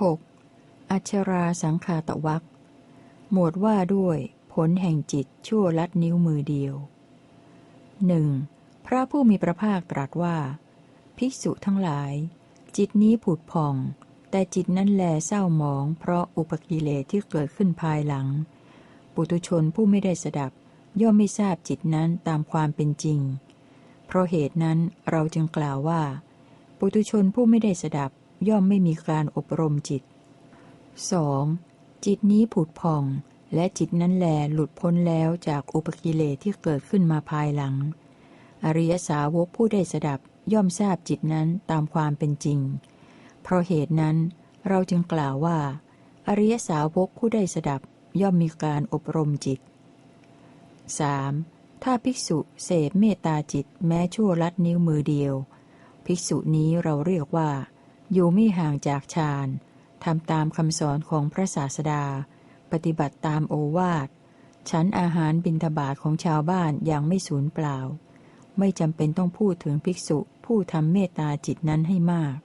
6. อัชราสังคาตวักหมวดว่าด้วยผลแห่งจิตชั่วลัดนิ้วมือเดียวหนึ่งพระผู้มีพระภาคตรัสว่า ภิกษุทั้งหลาย จิตนี้ผุดพอง แต่จิตนั้นแลเศร้าหมอง เพราะอุปกิเลสที่เกิดขึ้นภายหลัง ปุตุชนผู้ไม่ได้สดับ ย่อมไม่ทราบจิตนั้นตามความเป็นจริง เพราะเหตุนั้นเราจึงกล่าวว่า ปุตุชนผู้ไม่ได้สดับ ย่อมไม่มีการอบรมจิต 2. จิตนี้ผุดพอง และจิตนั้นแลหลุดพ้นแล้วจากอุปกิเลสที่เกิดขึ้นมาภายหลัง อริยสาวกผู้ได้สดับย่อมทราบจิตนั้นตามความเป็นจริง เพราะเหตุนั้นเราจึงกล่าวว่า อริยสาวกผู้ได้สดับย่อมมีการอบรมจิต 3. ถ้าภิกษุเสพเมตตาจิตแม้ชั่วลัดนิ้วมือเดียว ภิกษุนี้เราเรียกว่า อยู่ไม่ห่างจากฌานทำตามคำสอนของพระศาสดา ปฏิบัติตามโอวาท ฉันอาหารบิณฑบาตของชาวบ้านอย่างไม่สูญเปล่า ไม่จำเป็นต้องพูดถึงภิกษุผู้ทำเมตตาจิตนั้นให้มาก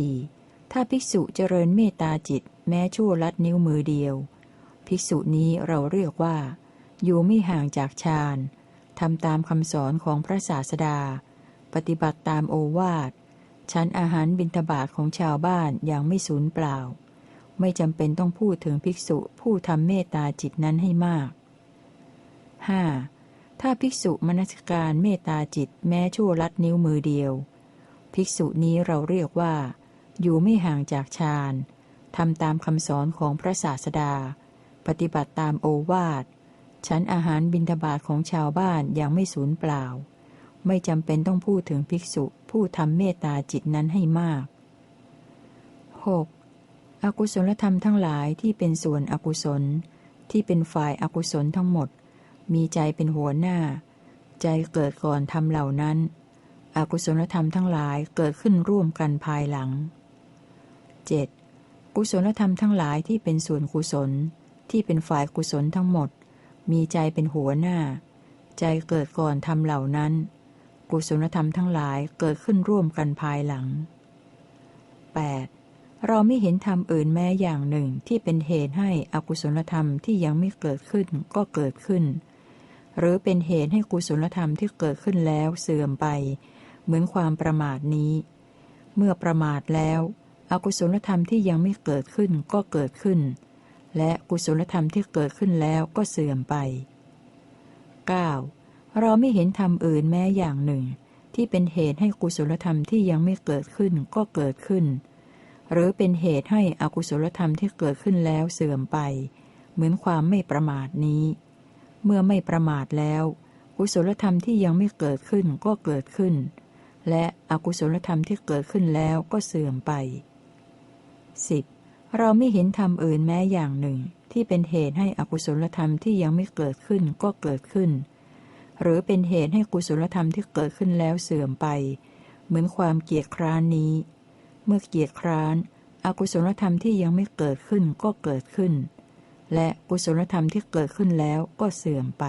4. ถ้าภิกษุเจริญเมตตาจิตแม้ชั่วลัดนิ้วมือเดียว ภิกษุนี้เราเรียกว่า อยู่ไม่ห่างจากฌานทำตามคำสอนของพระศาสดา ปฏิบัติตามโอวาท ฉันอาหารบิณฑบาตของชาวบ้านอย่างไม่สูญเปล่า ไม่จำเป็นต้องพูดถึงภิกษุผู้ทำเมตตาจิตนั้นให้มาก 5. ถ้าภิกษุมนสการเมตตาจิตแม้ชั่วลัดนิ้วมือเดียว ภิกษุนี้เราเรียกว่า อยู่ไม่ห่างจากฌานทำตามคำสอนของพระศาสดา ปฏิบัติตามโอวาท ฉันอาหารบิณฑบาตของชาวบ้านอย่างไม่สูญเปล่า ไม่จำเป็นต้องพูดถึงภิกษุผู้ทำเมตตาจิตนั้นให้มาก 6. อกุศลธรรมทั้งหลายที่เป็นส่วนอกุศล ที่เป็นฝ่ายอากุศลทั้งหมด มีใจเป็นหัวหน้า ใจเกิดก่อนทำเหล่านั้น อกุศลธรรมทั้งหลายเกิดขึ้นร่วมกันภายหลัง 7. กุศลธรรมทั้งหลายที่เป็นส่วนกุศล ที่เป็นฝ่ายกุศลทั้งหมด มีใจเป็นหัวหน้า ใจเกิดก่อนทำเหล่านั้น กุศลธรรมทั้งหลายเกิดขึ้นร่วมกันภายหลัง 8. เราไม่เห็นธรรมอื่นแม้อย่างหนึ่งที่เป็นเหตุให้อกุศลธรรมที่ยังไม่เกิดขึ้นก็เกิดขึ้น หรือเป็นเหตุให้กุศลธรรมที่เกิดขึ้นแล้วเสื่อมไป เหมือนความประมาทนี้ เมื่อประมาทแล้ว อกุศลธรรมที่ยังไม่เกิดขึ้นก็เกิดขึ้น และกุศลธรรมที่เกิดขึ้นแล้วก็เสื่อมไป 9. เราไม่เห็นธรรมอื่นแม้อย่างหนึ่ง ที่เป็นเหตุให้กุศลธรรมที่ยังไม่เกิดขึ้นก็เกิดขึ้น หรือเป็นเหตุให้อกุศลธรรมที่เกิดขึ้นแล้วเสื่อมไป เหมือนความไม่ประมาทนี้ เมื่อไม่ประมาทแล้ว กุศลธรรมที่ยังไม่เกิดขึ้นก็เกิดขึ้น และอกุศลธรรมที่เกิดขึ้นแล้วก็เสื่อมไป 10. เราไม่เห็นธรรมอื่นแม้อย่างหนึ่ง ที่เป็นเหตุให้อกุศลธรรมที่ยังไม่เกิดขึ้นก็เกิดขึ้น หรือเป็นเหตุให้กุศลธรรมที่เกิดขึ้นแล้วเสื่อมไป เหมือนความเกียดคร้านนี้ เมื่อเกียดคร้านอากุศลธรรมที่ยังไม่เกิดขึ้นก็เกิดขึ้น และกุศลธรรมที่เกิดขึ้นแล้วก็เสื่อมไป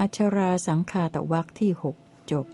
อัชราสังคาตวักที่หกจบ